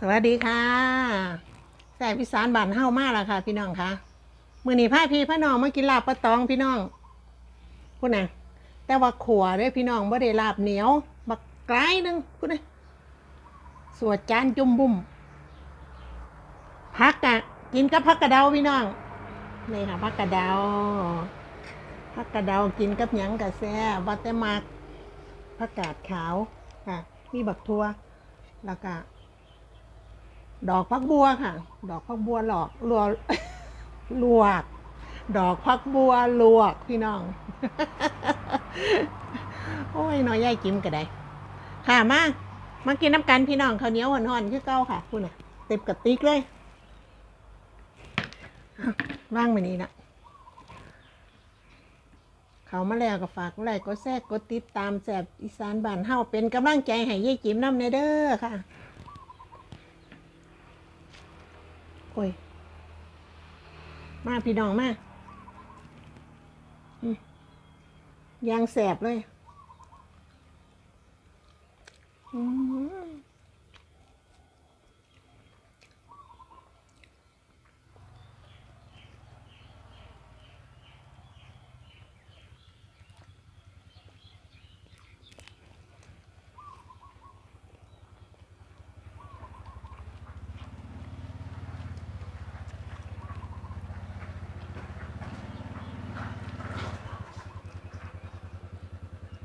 สวัสดีค่ะแซ่บพิสานบานเฮ้ามาแล้วค่ะ พี่น้องค่ะมื้อนี้พาพี่พาน้องมากินลาบปลาตองพี่น้องพูดน่ะแต่ว่าขัวด้อพี่น้องบ่ได้ลาบเหนียวบักไกลนึงพูดน่ะสวดจานจุ่มบุ่มพักอะกินกับผักกระเดาพี่น้องนี่ค่ะผักกระเดาผักกระเดากินกับหยังกะแซ่บบัตเตอร์มักผักกาดขาวค่ะมีบักทัวแล้วก็ ดอกพักบัวค่ะ ดอกพักบัวหลอกลวลวก ดอกพักบัวลวกพี่น้อง โอ้ยน้อยใหญ่จิ้มก็ได้ ค่ะมามากินน้ำกันพี่น้องข้าวเหนียวห่อนๆคือเก้าค่ะคุณน่ะ เต็มกระติกเลยว่างไปนี้นะเขามาแล้วก็ฝากไลค์กดแชร์กดติดตามแสบอีสานบ้านเฮาเป็นกำลังใจให้ยายจิ๋มน้ำในเด้อค่ะ โอ้ยมาพี่น้องมา ยางแสบเลยอืม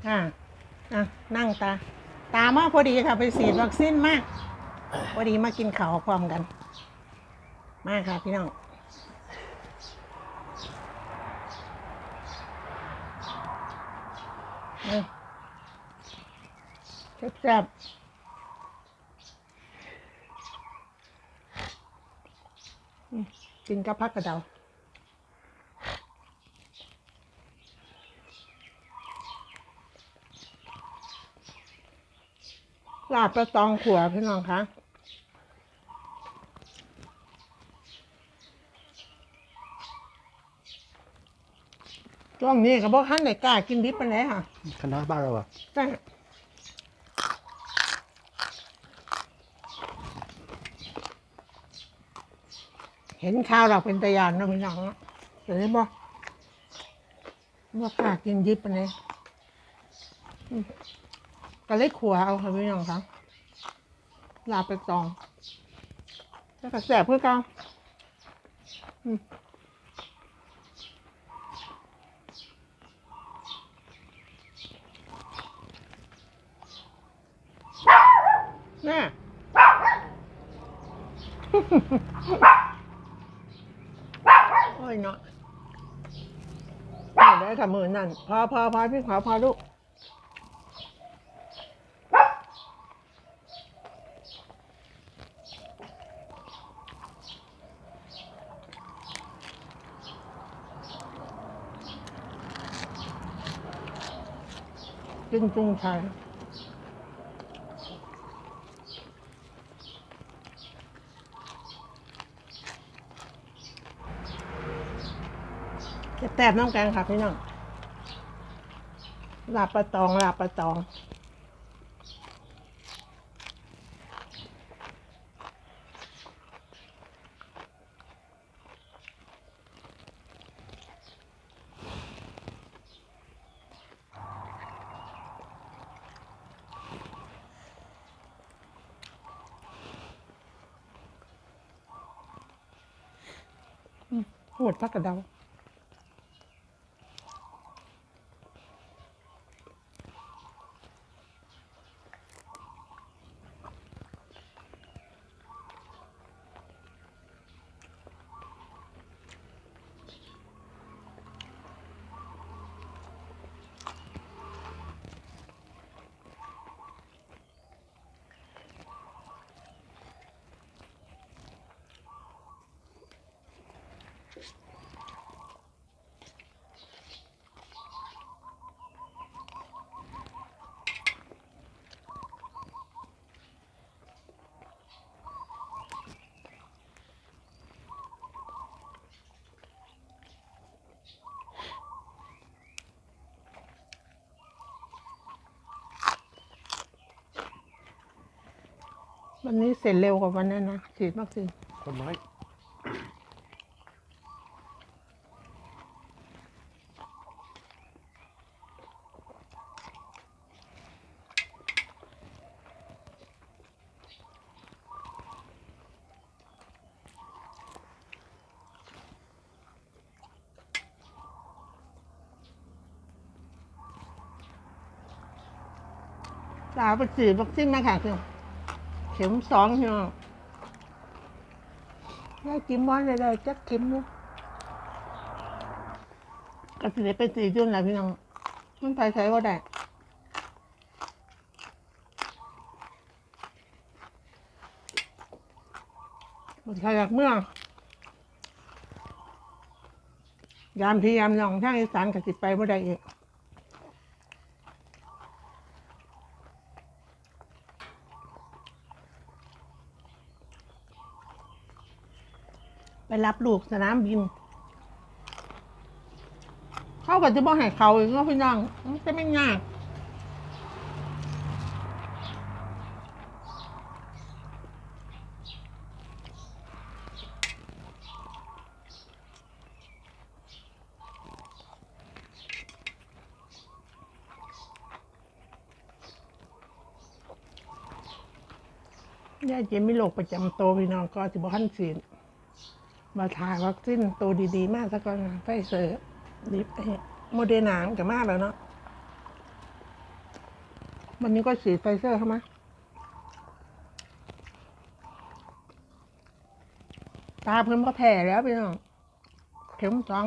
อะอะนั่งตา ตามาพอดีค่ะ ไปฉีดวัคซีนมาพอดีมากินข้าวพร้อมกัน มากค่ะพี่น้องแซ่บกินกับพักกระเดา ลาบประตองขัวพี่น้องคะช่วงนี้ก็บอกท่านไหนกล้ากินดิบไปแล้วค่ะคณะบ้านเราอะแต่เห็นข้าวเราเป็นตะยานเนาะพี่น้องเนาะเห็นบ่ว่ากล้ากินดิบไปเลยอืมก็เลยขัวเอาค่ะพี่น้องคะ ลาบไปตองแล้วก็แสบเพื่อกันน่โอ้ยเนาะไม่ได้ทำมือนั่น พอพอพอพี่ขอพอลูก จึงจุงชัยจะแตบน้ำแกงค่ะพี่น้องลาบปลาตองลาบปลาตอง โหดพักกระเดา วันนี้เสร็จเร็วกว่าวันนั้นนะฉีดวัคซีนคนน้อยสาวไปฉีดวัคซีนมาค่ะคือ เข็มสองเนาะได้กิมมอนเลยได้จักเข็มเนาะก็สิได้ไปฉีจุนแหละพี่น้อง มันไปใช้ว่าได้มันใครอยากเมื่อยามพี่ยามน้องทางอีสานก็สิไปบ่ได้อีก ไปรับลูกสนามบิน เข้าก็จะบอกให้เขาอีกว่าพี่น้องมันจะไม่ยากยายเจมมีโรคประจำตัวพี่น้องก็จะบอกขั้นศีล มาถ่าวัคซีนตัวดีๆ มากสักก่อนไฟเซอร์ดิฟโมเดอร์นามันกับมากแล้วเนาะวันนี้ก็ฉีดไฟเซอร์เข้ามาตาเพิ่มก็แผ่แล้วพี่น้องเข็มสอง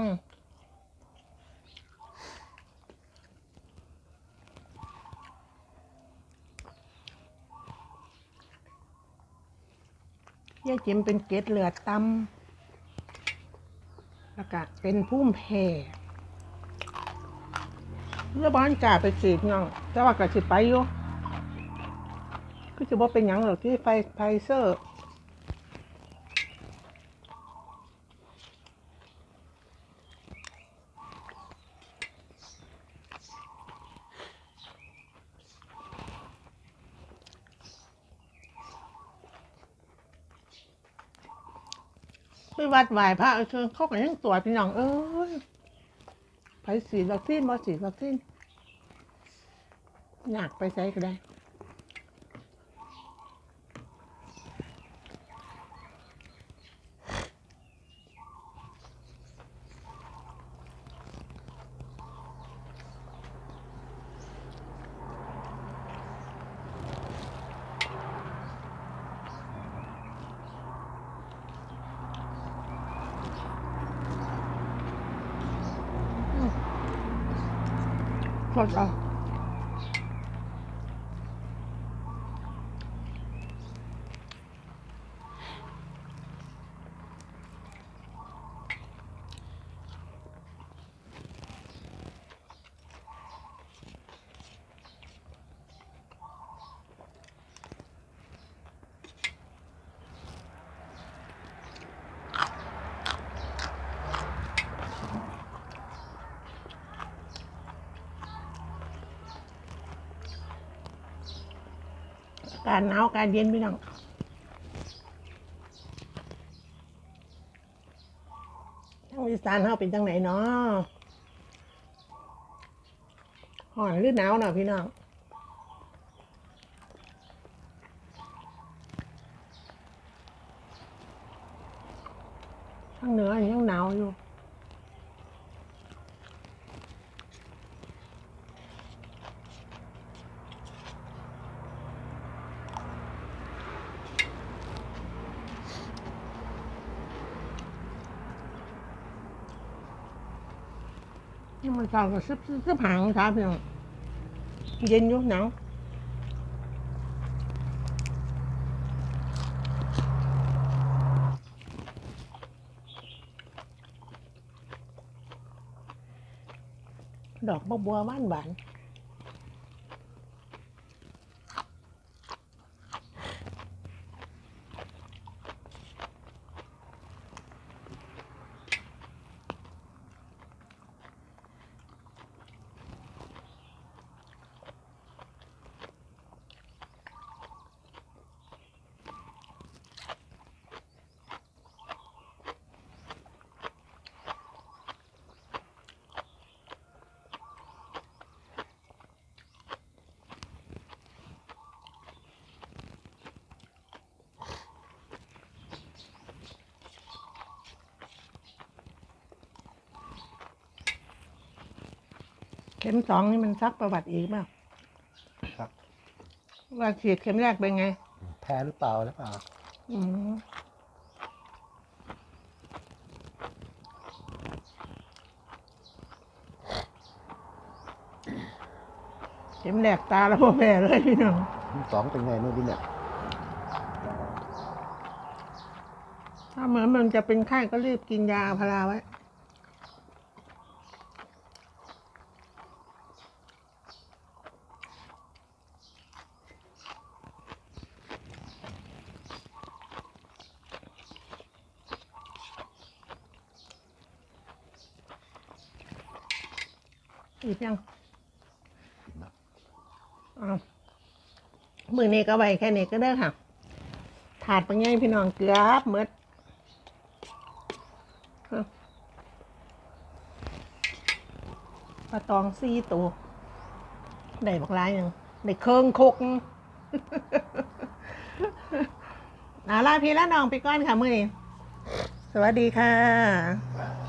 ยายจิมเป็นเกล็ดเลือดต่ำ แล้วก็เป็นพุ่มแพ้เมื่อบ้านกล้าไปจีดน้องแต่ว่าก็สิไปอยู่ก็จะว่าเป็นหยังหรอกที่ไฟไฟเซอร์ ไปวัดไหวพระเชิญเขาก็ยังตัวพี่น้องเอ้ยไปสีดวัคซีนมาสีดวัคซีนอยากไปใช้ก็ได้ กด กาศหนาวกาศเย็นพี่น้องทางอีสานเฮาเป็นจังไหนเนาะห่อนหรือหนาวเนาะพี่น้องทางเหนือยังหนาวอยู่ nhưng mà sao là xếp xếp hàng sao thì dinh chút nào. Đọt bông bùa bán bạn. ข็มสองนี่มันซักประวัติอีกเปล่าครับ ว่าฉีดเข็มแรกเป็นไง แพ้หรือเปล่าหรือเปล่า อืมเข็มแรกตาแล้วพ่อแม่เลยพี่น้องสองเป็นไงนู่นดิเนี่ยถ้าเหมือนมันจะเป็นไข้ก็รีบกินยาพาราไว้ อีกยังอ้าวมือนี้ก็ไว้แค่นี้ก็ได้อค่ะ ถาดปังไงพี่น้องเกือบหมดฮะปลาตองซี่ตัวได้บักหลายหยังได้เครื่องคกเอาล่ะพี่และน้องไปก้อนค่ะ มือนี้ สวัสดีค่ะ